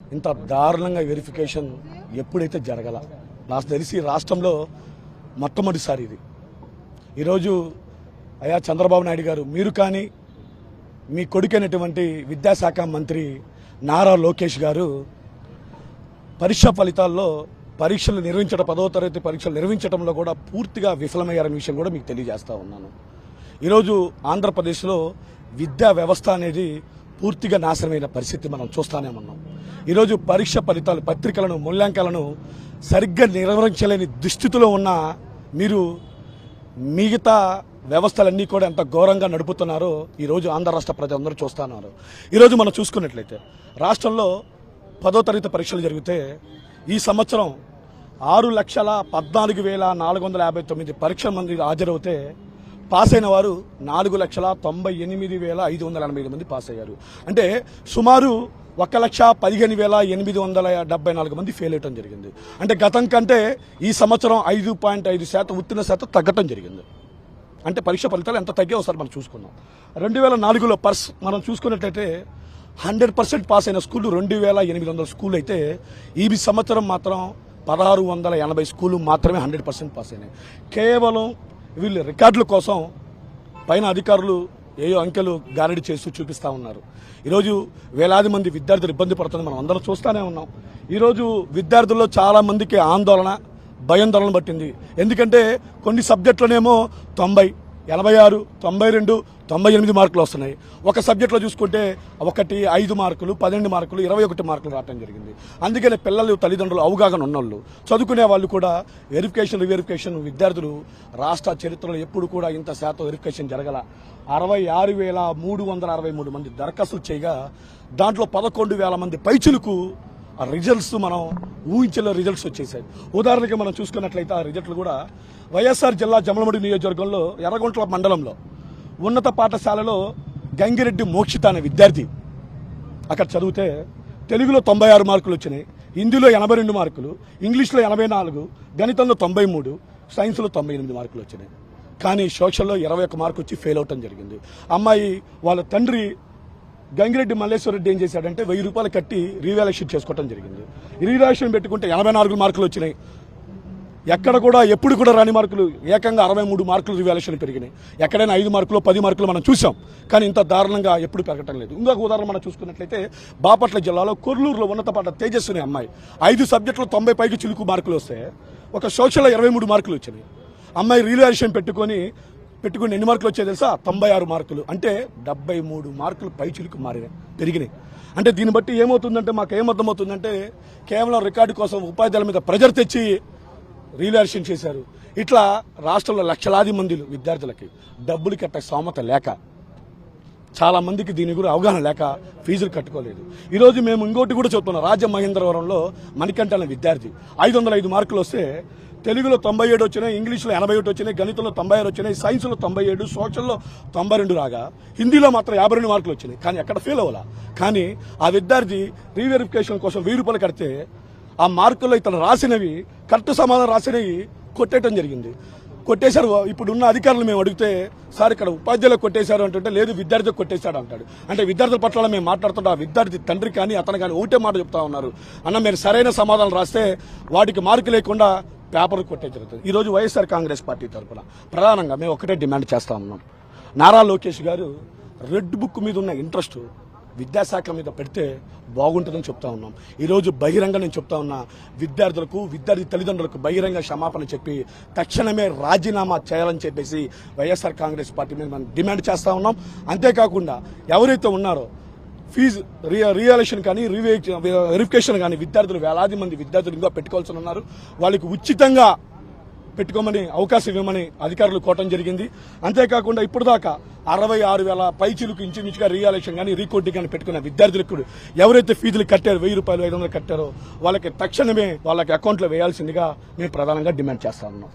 ఇంత దారుణంగా వెరిఫికేషన్ ఎప్పుడైతే జరగల? నాకు తెలిసి రాష్ట్రంలో మొట్టమొదటిసారి ఇది. ఈరోజు అయా చంద్రబాబు నాయుడు గారు మీరు కానీ మీ కొడుకైనటువంటి విద్యాశాఖ మంత్రి నారా లోకేష్ గారు పరీక్ష ఫలితాల్లో పరీక్షలు నిర్వహించడం పదో తరగతి పరీక్షలు నిర్వహించడంలో కూడా పూర్తిగా విఫలమయ్యారనే విషయం కూడా మీకు తెలియజేస్తా ఉన్నాను. ఈరోజు ఆంధ్రప్రదేశ్లో విద్యా వ్యవస్థ అనేది పూర్తిగా నాశనమైన పరిస్థితి మనం చూస్తానే ఉన్నాం. ఈరోజు పరీక్ష ఫలితాలు పత్రికలను మూల్యాంకాలను సరిగ్గా నిర్వహించలేని దుస్థితిలో ఉన్న మీరు మిగతా వ్యవస్థలన్నీ కూడా ఎంత ఘోరంగా నడుపుతున్నారో ఈరోజు ఆంధ్ర రాష్ట్ర ప్రజలందరూ చూస్తున్నారు ఈరోజు మనం చూసుకున్నట్లయితే రాష్ట్రంలో పదో తరగతి పరీక్షలు జరిగితే ఈ సంవత్సరం ఆరు లక్షల పద్నాలుగు వేల నాలుగు వందల యాభై తొమ్మిది పరీక్షల మంది హాజరవుతే పాస్ అయిన వారు నాలుగు లక్షల తొంభై ఎనిమిది వేల ఐదు వందల ఎనభై ఐదు మంది పాస్ అయ్యారు. అంటే సుమారు ఒక లక్ష పదిహేను వేల ఎనిమిది వందల డెబ్బై నాలుగు మంది ఫెయిల్ అవటం జరిగింది. అంటే గతం కంటే ఈ సంవత్సరం ఐదు పాయింట్ ఐదు శాతం ఉత్తీర్ణ శాతం తగ్గటం జరిగింది. అంటే పరీక్ష ఫలితాలు ఎంత తగ్గే ఒకసారి మనం చూసుకుందాం. రెండు వేల నాలుగులో పర్స్ మనం చూసుకున్నట్లయితే హండ్రెడ్ పర్సెంట్ పాస్ అయిన స్కూళ్ళు రెండు వేల ఎనిమిది వందల స్కూల్ అయితే ఈ సంవత్సరం మాత్రం పదహారు వందల ఎనభై స్కూళ్ళు మాత్రమే హండ్రెడ్ పర్సెంట్ పాస్ అయినాయి. కేవలం వీళ్ళు రికార్డుల కోసం పైన అధికారులు ఏయో అంకెలు గారడి చేస్తూ చూపిస్తా ఉన్నారు. ఈరోజు వేలాది మంది విద్యార్థులు ఇబ్బంది పడుతుంది మనం అందరం చూస్తూనే ఉన్నాం. ఈరోజు విద్యార్థుల్లో చాలామందికి ఆందోళన భయాందోళన పట్టింది. ఎందుకంటే కొన్ని సబ్జెక్టులనేమో తొంభై ఎనభై ఆరు తొంభై రెండు తొంభై ఎనిమిది మార్కులు వస్తున్నాయి. ఒక సబ్జెక్ట్లో చూసుకుంటే ఒకటి ఐదు మార్కులు పన్నెండు మార్కులు ఇరవై ఒకటి మార్కులు రావడం జరిగింది. అందుకనే పిల్లలు తల్లిదండ్రులు అవగాహన ఉన్నోళ్ళు చదువుకునే వాళ్ళు కూడా వెరిఫికేషన్ రివెరిఫికేషన్ విద్యార్థులు రాష్ట్ర చరిత్రలో ఎప్పుడు కూడా ఇంత శాతం వెరిఫికేషన్ జరగల. అరవై ఆరు వేల మూడు వందల అరవై మూడు మంది దరఖాస్తులు చేయగా దాంట్లో పదకొండు వేల మంది పైచులకు ఆ రిజల్ట్స్ మనం ఊహించలే రిజల్ట్స్ వచ్చేసాయి. ఉదాహరణకి మనం చూసుకున్నట్లయితే ఆ రిజల్ట్లు కూడా వైఎస్ఆర్ జిల్లా జమలమడి నియోజకవర్గంలో ఎర్రగుంట్ల మండలంలో ఉన్నత పాఠశాలలో గంగిరెడ్డి మోక్షిత అనే విద్యార్థి. అక్కడ చదివితే తెలుగులో తొంభై ఆరు మార్కులు వచ్చినాయి హిందీలో ఎనభై రెండు మార్కులు ఇంగ్లీష్లో ఎనభై నాలుగు గణితంలో తొంభై మూడు సైన్స్లో తొంభై ఎనిమిది మార్కులు వచ్చినాయి. కానీ సోషల్లో ఇరవై ఒక్క మార్కు వచ్చి ఫెయిల్ అవటం జరిగింది. అమ్మాయి వాళ్ళ తండ్రి గంగిరెడ్డి మల్లేశ్వర రెడ్డి ఏం చేశాడంటే వెయ్యి రూపాయలు కట్టి రీవాల్యుయేషన్ చేసుకోవడం జరిగింది. రీవాల్యుయేషన్ పెట్టుకుంటే ఎనభై నాలుగు మార్కులు వచ్చినాయి. ఎక్కడ కూడా ఎప్పుడు కూడా రాని మార్కులు ఏకంగా అరవై మూడు మార్కులు రివాల్యూషన్ పెరిగినాయి. ఎక్కడైనా ఐదు మార్కులు పది మార్కులు మనం చూసాం. కానీ ఇంత దారుణంగా ఎప్పుడు పెరగటం లేదు. ఇంకొక ఉదాహరణ మనం చూసుకున్నట్లయితే బాపట్ల జిల్లాలో కొర్లూరులో ఉన్నత పాట తేజస్సునే అమ్మాయి. ఐదు సబ్జెక్టులు తొంభై పైకి చిలుకు మార్కులు వస్తే ఒక సోషల్లో ఇరవై మూడు మార్కులు వచ్చినాయి. అమ్మాయి రివాల్యూషన్ పెట్టుకొని పెట్టుకుని ఎన్ని మార్కులు వచ్చాయి తెలుసా? తొంభై ఆరు మార్కులు. అంటే డెబ్బై మూడు మార్కులు పై చిలుకు మారినాయి పెరిగినాయి. అంటే దీన్ని బట్టి ఏమవుతుందంటే మాకు ఏమర్థమవుతుందంటే కేవలం రికార్డు కోసం ఉపాధ్యాయుల మీద ప్రెజర్ తెచ్చి రీవాల్యుయేషన్ చేశారు. ఇట్లా రాష్ట్రంలో లక్షలాది మంది విద్యార్థులకి డబ్బులు కట్టే స్తోమత లేక చాలామందికి దీని గురించి అవగాహన లేక ఫీజులు కట్టుకోలేదు. ఈరోజు మేము ఇంకోటి కూడా చెప్తున్నాం. రాజమహేంద్రవరంలో మణికంఠ అనే విద్యార్థి. ఐదు వందల ఐదు మార్కులు వస్తే తెలుగులో తొంభై ఏడు వచ్చినాయి ఇంగ్లీష్లో ఎనభై ఒకటి వచ్చినాయి గణితంలో తొంభై ఆరు వచ్చినాయి సైన్స్లో తొంభై ఏడు సోషల్లో తొంభై రెండు రాగా హిందీలో మాత్రం యాభై రెండు మార్కులు వచ్చినాయి. కానీ ఎక్కడ ఫెయిల్ అవ్వాలా? కానీ ఆ విద్యార్థి రీవెరిఫికేషన్ కోసం వెయ్యి రూపాయలు కడితే ఆ మార్కుల్లో ఇతను రాసినవి కరెక్ట్ సమాధానం రాసినవి కొట్టేయటం జరిగింది. కొట్టేశారు. ఇప్పుడు ఉన్న అధికారులు మేము అడిగితే సార్ ఇక్కడ ఉపాధ్యాయులు కొట్టేశారు అంటుంటే లేదు విద్యార్థి కొట్టేశాడు అంటాడు. అంటే విద్యార్థుల పట్ల మేము మాట్లాడుతుంటే ఆ విద్యార్థి తండ్రి కానీ అతను కానీ ఒకటే మాట చెప్తా ఉన్నారు. అన్న మీరు సరైన సమాధానం రాస్తే వాటికి మార్కు లేకుండా పేపర్ కొట్టే జరుగుతుంది. ఈరోజు వైఎస్ఆర్ కాంగ్రెస్ పార్టీ తరఫున ప్రధానంగా మేము ఒకటే డిమాండ్ చేస్తా ఉన్నాం. నారా లోకేష్ గారు రెడ్ బుక్ మీద ఉన్న ఇంట్రెస్ట్ విద్యాశాఖ మీద పెడితే బాగుంటుందని చెప్తా ఉన్నాం. ఈరోజు బహిరంగ నేను చెప్తా ఉన్నా విద్యార్థులకు విద్యార్థి తల్లిదండ్రులకు బహిరంగ క్షమాపణ చెప్పి తక్షణమే రాజీనామా చేయాలని చెప్పేసి వైఎస్ఆర్ కాంగ్రెస్ పార్టీ మీద మనం డిమాండ్ చేస్తూ ఉన్నాం. అంతేకాకుండా ఎవరైతే ఉన్నారో ఫీజు రియాలేషన్ కానీ వెరిఫికేషన్ కానీ విద్యార్థులు వేలాది మంది విద్యార్థులు ఇంకా పెట్టుకోవాల్సి ఉన్నారు. వాళ్ళకి ఉచితంగా పెట్టుకోమని అవకాశం ఇవ్వమని అధికారులు కోటం జరిగింది. అంతేకాకుండా ఇప్పుడు దాకా అరవై ఆరు వేల పైచీలకు ఇంచుమించుగా రియాలేషన్ కానీ రీకోటింగ్ కానీ పెట్టుకున్న విద్యార్థులకు కూడా ఎవరైతే ఫీజులు కట్టారో వెయ్యి రూపాయలు ఐదు వందలు కట్టారో వాళ్ళకి తక్షణమే వాళ్ళకి అకౌంట్లో వేయాల్సిందిగా మేము ప్రధానంగా డిమాండ్ చేస్తా ఉన్నాం.